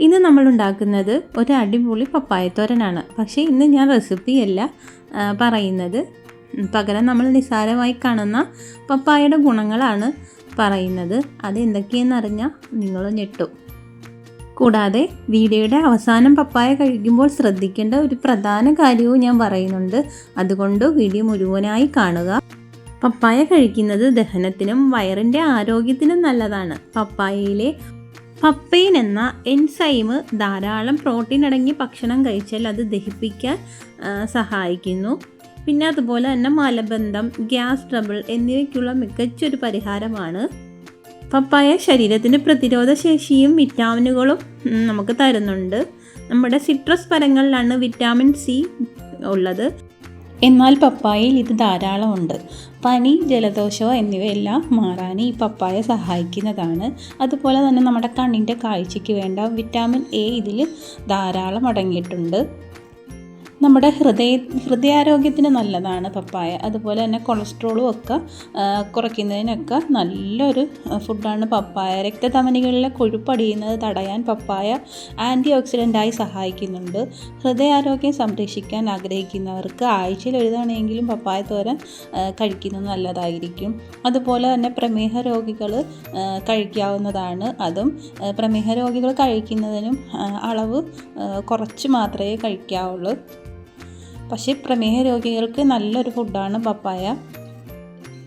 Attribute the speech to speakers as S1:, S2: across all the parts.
S1: ഇന്ന് നമ്മൾ ഉണ്ടാക്കുന്നത് ഒരു അടിപൊളി പപ്പായത്തോരനാണ് പക്ഷേ ഇന്ന് ഞാൻ റെസിപ്പിയല്ല പറയുന്നത്. പകരം നമ്മൾ നിസ്സാരമായി കാണുന്ന പപ്പായയുടെ ഗുണങ്ങളാണ് പറയുന്നത്. അത് എന്തൊക്കെയെന്ന് അറിഞ്ഞാൽ നിങ്ങൾ ഞെട്ടും. കൂടാതെ വീഡിയോയുടെ അവസാനം പപ്പായ കഴിക്കുമ്പോൾ ശ്രദ്ധിക്കേണ്ട ഒരു പ്രധാന കാര്യവും ഞാൻ പറയുന്നുണ്ട്. അതുകൊണ്ട് വീഡിയോ മുഴുവനായി കാണുക. പപ്പായ കഴിക്കുന്നത് ദഹനത്തിനും വയറിന്റെ ആരോഗ്യത്തിനും നല്ലതാണ്. പപ്പായയിലെ പപ്പൈൻ എന്ന എൻസൈമ് ധാരാളം പ്രോട്ടീൻ അടങ്ങിയ ഭക്ഷണം കഴിച്ചാൽ അത് ദഹിപ്പിക്കാൻ സഹായിക്കുന്നു. പിന്നെ അതുപോലെ തന്നെ മലബന്ധം ഗ്യാസ് ട്രബിൾ എന്നിവയ്ക്കുള്ള മികച്ചൊരു പരിഹാരമാണ് പപ്പായ ശരീരത്തിന് പ്രതിരോധ ശേഷിയും വിറ്റാമിനുകളും നമുക്ക് തരുന്നുണ്ട്. നമ്മുടെ സിട്രസ് ഫലങ്ങളിലാണ് വിറ്റാമിൻ സി ഉള്ളത്. എന്നാൽ പപ്പായയിൽ ഇത് ധാരാളമുണ്ട്. പനി ജലദോഷമോ എന്നിവയെല്ലാം മാറാൻ ഈ പപ്പായ സഹായിക്കുന്നതാണ്. അതുപോലെ തന്നെ നമ്മുടെ കണ്ണിന്റെ കാഴ്ചയ്ക്ക് വേണ്ട വിറ്റാമിൻ എ ഇതിൽ ധാരാളം അടങ്ങിയിട്ടുണ്ട്. നമ്മുടെ ഹൃദയ ഹൃദയാരോഗ്യത്തിന് നല്ലതാണ് പപ്പായ. അതുപോലെ തന്നെ കൊളസ്ട്രോളും ഒക്കെ കുറയ്ക്കുന്നതിനൊക്കെ നല്ലൊരു ഫുഡാണ് പപ്പായ. രക്തധമനികളിലെ കൊഴുപ്പടിയുന്നത് തടയാൻ പപ്പായ ആന്റി ഓക്സിഡന്റായി സഹായിക്കുന്നുണ്ട്. ഹൃദയാരോഗ്യം സംരക്ഷിക്കാൻ ആഗ്രഹിക്കുന്നവർക്ക് ആഴ്ചയിൽ ഒരു തവണയെങ്കിലും പപ്പായ തോരൻ കഴിക്കുന്നത് നല്ലതായിരിക്കും. അതുപോലെ തന്നെ പ്രമേഹ രോഗികൾ കഴിക്കാവുന്നതാണ്. അതും പ്രമേഹ രോഗികൾ കഴിക്കുന്നതിനും അളവ് കുറച്ച് മാത്രമേ കഴിക്കാവുള്ളൂ. പക്ഷേ പ്രമേഹ രോഗികൾക്ക് നല്ലൊരു ഫുഡാണ് പപ്പായ.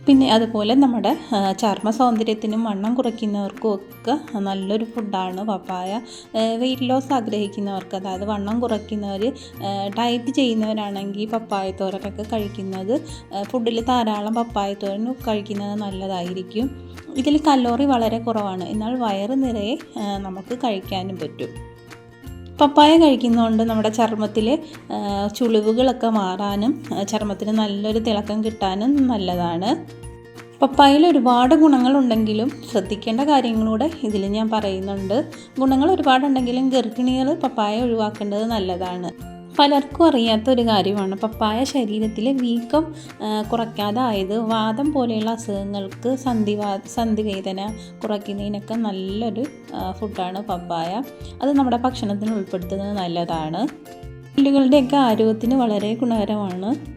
S1: പിന്നെ അതുപോലെ നമ്മുടെ ചർമ്മ സൗന്ദര്യത്തിനും വണ്ണം കുറയ്ക്കുന്നവർക്കും ഒക്കെ നല്ലൊരു ഫുഡാണ് പപ്പായ. വെയിറ്റ് ലോസ് ആഗ്രഹിക്കുന്നവർക്ക് അതായത് വണ്ണം കുറയ്ക്കുന്നവർ ഡയറ്റ് ചെയ്യുന്നവരാണെങ്കിൽ പപ്പായ തോരനൊക്കെ കഴിക്കുന്നത് ഫുഡിൽ ധാരാളം പപ്പായ തോരൻ കഴിക്കുന്നത് നല്ലതായിരിക്കും. ഇതിൽ കലോറി വളരെ കുറവാണ്. എന്നാൽ വയറ് നിറയെ നമുക്ക് കഴിക്കാനും പറ്റും. പപ്പായ കഴിക്കുന്നതുകൊണ്ട് നമ്മുടെ ചർമ്മത്തിൽ ചുളിവുകളൊക്കെ മാറാനും ചർമ്മത്തിന് നല്ലൊരു തിളക്കം കിട്ടാനും നല്ലതാണ്. പപ്പായയിൽ ഒരുപാട് ഗുണങ്ങളുണ്ടെങ്കിലും ശ്രദ്ധിക്കേണ്ട കാര്യങ്ങളൂടെ ഇതിൽ ഞാൻ പറയുന്നുണ്ട്. ഗുണങ്ങൾ ഒരുപാടുണ്ടെങ്കിലും ഗർഭിണികൾ പപ്പായ ഒഴിവാക്കേണ്ടത് നല്ലതാണ്. പലർക്കും അറിയാത്ത ഒരു കാര്യമാണ്. പപ്പായ ശരീരത്തിലെ വീക്കം കുറയ്ക്കാതായത് വാദം പോലെയുള്ള അസുഖങ്ങൾക്ക് സന്ധിവാ സന്ധിവേദന കുറയ്ക്കുന്നതിനൊക്കെ നല്ലൊരു ഫുഡാണ് പപ്പായ. അത് നമ്മുടെ ഭക്ഷണത്തിന് ഉൾപ്പെടുത്തുന്നത് നല്ലതാണ്. എല്ലുകളുടെയൊക്കെ ആരോഗ്യത്തിന് വളരെ ഗുണകരമാണ്.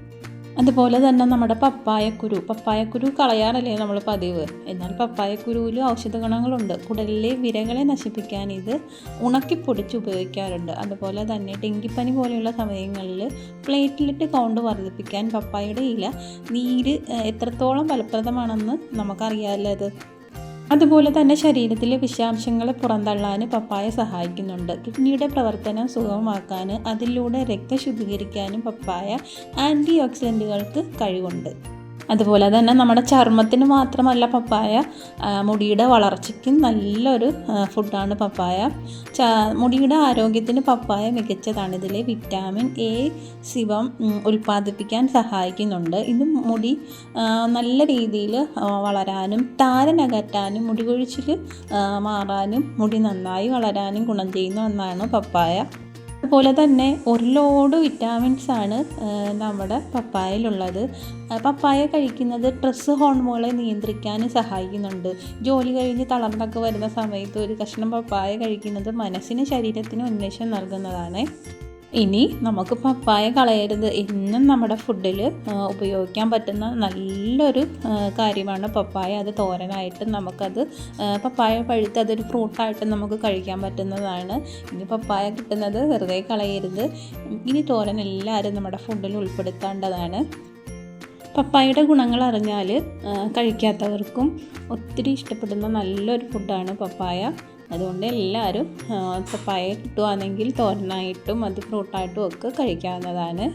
S1: അതുപോലെ തന്നെ നമ്മുടെ പപ്പായക്കുരു. പപ്പായക്കുരു കളയാറല്ലേ നമ്മൾ പതിവ്. എന്നാൽ പപ്പായക്കുരുവിൽ ഔഷധ ഗുണങ്ങളുണ്ട് കുടലിലെ വിരകളെ നശിപ്പിക്കാൻ ഇത് ഉണക്കിപ്പൊടിച്ച് ഉപയോഗിക്കാറുണ്ട്. അതുപോലെ തന്നെ ഡെങ്കിപ്പനി പോലെയുള്ള സമയങ്ങളിൽ പ്ലേറ്റ്ലെറ്റ് കൗണ്ട് വർദ്ധിപ്പിക്കാൻ പപ്പായയുടെ ഇല നീര് എത്രത്തോളം ഫലപ്രദമാണെന്ന് നമുക്കറിയാമല്ലോ അത്? അതുപോലെ തന്നെ ശരീരത്തിലെ വിഷാംശങ്ങളെ പുറന്തള്ളാൻ പപ്പായ സഹായിക്കുന്നുണ്ട്. കിഡ്നിയുടെ പ്രവർത്തനം സുഗമമാക്കാൻ അതിലൂടെ രക്തം ശുദ്ധീകരിക്കാനും പപ്പായ ആന്റി ഓക്സിഡന്റുകൾക്ക് കഴിവുണ്ട്. അതുപോലെ തന്നെ നമ്മുടെ ചർമ്മത്തിന് മാത്രമല്ല പപ്പായ മുടിയുടെ വളർച്ചയ്ക്കും നല്ലൊരു ഫുഡാണ് പപ്പായ. മുടിയുടെ ആരോഗ്യത്തിന് പപ്പായ മികച്ചതാണ്. ഇതിലെ വിറ്റാമിൻ എ ശിവം ഉൽപ്പാദിപ്പിക്കാൻ സഹായിക്കുന്നുണ്ട്. ഇത് മുടി നല്ല രീതിയിൽ വളരാനും താരനകറ്റാനും മുടി കൊഴിച്ചിൽ മാറാനും മുടി നന്നായി വളരാനും ഗുണം ചെയ്യുന്ന ഒന്നാണ് പപ്പായ. അതുപോലെ തന്നെ ഒരു ലോഡ് വിറ്റാമിൻസ് ആണ് നമ്മുടെ പപ്പായയിലുള്ളത്. പപ്പായ കഴിക്കുന്നത് സ്ട്രെസ് ഹോർമോണുകളെ നിയന്ത്രിക്കാൻ സഹായിക്കുന്നുണ്ട്. ജോലി കഴിഞ്ഞ് തളർന്നൊക്കെ വരുന്ന സമയത്ത് ഒരു കഷ്ണം പപ്പായ കഴിക്കുന്നത് മനസ്സിനും ശരീരത്തിന് ഉന്മേഷം നൽകുന്നതാണ്. ഇനി നമുക്ക് പപ്പായ കളയരുത്. എന്നും നമ്മുടെ ഫുഡിൽ ഉപയോഗിക്കാൻ പറ്റുന്ന നല്ലൊരു കാര്യമാണ് പപ്പായ. അത് തോരനായിട്ട് നമുക്കത് പപ്പായ പഴുത്ത് അതൊരു ഫ്രൂട്ടായിട്ട് നമുക്ക് കഴിക്കാൻ പറ്റുന്നതാണ്. ഇനി പപ്പായ കിട്ടുന്നത് വെറുതെ കളയരുത്. ഇനി തോരൻ എല്ലാവരും നമ്മുടെ ഫുഡിൽ ഉൾപ്പെടുത്തേണ്ടതാണ്. പപ്പായയുടെ ഗുണങ്ങൾ അറിഞ്ഞാൽ കഴിക്കാത്തവർക്കും ഒത്തിരി ഇഷ്ടപ്പെടുന്ന നല്ലൊരു ഫുഡാണ് പപ്പായ. അതുകൊണ്ട് എല്ലാവരും പപ്പായ കിട്ടുകയാണെങ്കിൽ തോരനായിട്ടും അത് ഫ്രൂട്ടായിട്ടും ഒക്കെ കഴിക്കാവുന്നതാണ്.